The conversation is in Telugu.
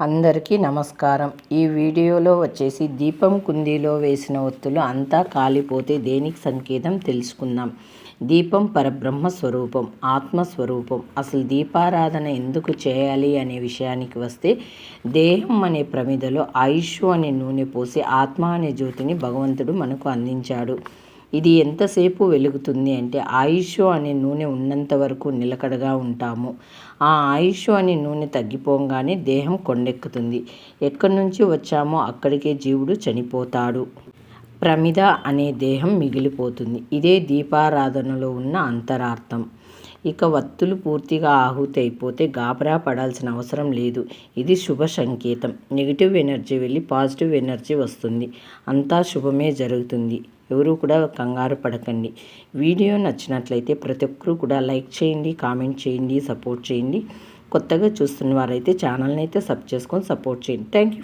అందరికీ నమస్కారం. ఈ వీడియోలో వచ్చేసి దీపం కుందీలో వేసిన ఒత్తులు అంతా కాలిపోతే దేనికి సంకేతం తెలుసుకుందాం. దీపం పరబ్రహ్మ స్వరూపం ఆత్మస్వరూపం అసలు దీపారాధన ఎందుకు చేయాలి అనే విషయానికి వస్తే దేహం అనే ప్రమిదలో ఆయుష్ అనే నూనె పోసి ఆత్మ అనే జ్యోతిని భగవంతుడు మనకు అందించాడు. ఇది ఎంతసేపు వెలుగుతుంది అంటే ఆయుష్ అనే నూనె ఉన్నంత వరకు నిలకడగా ఉంటాము. ఆ ఆయుష్ అనే నూనె తగ్గిపోగానే దేహం కొండెక్కుతుంది. ఎక్కడి నుంచి వచ్చామో అక్కడికే జీవుడు చనిపోతాడు. ప్రమిద అనే దేహం మిగిలిపోతుంది. ఇదే దీపారాధనలో ఉన్న అంతరార్థం. ఇక వత్తులు పూర్తిగా ఆహుతి అయిపోతే గాబరా పడాల్సిన అవసరం లేదు. ఇది శుభ సంకేతం. నెగిటివ్ ఎనర్జీ వెళ్ళి పాజిటివ్ ఎనర్జీ వస్తుంది. అంతా శుభమే జరుగుతుంది. ఎవరు కూడా కంగారు పడకండి. వీడియో నచ్చినట్లయితే ప్రతి ఒక్కరూ కూడా లైక్ చేయండి కామెంట్ చేయండి సపోర్ట్ చేయండి. కొత్తగా చూస్తున్న వారైతే ఛానల్ని అయితే సబ్ చేసుకొని సపోర్ట్ చేయండి. Thank you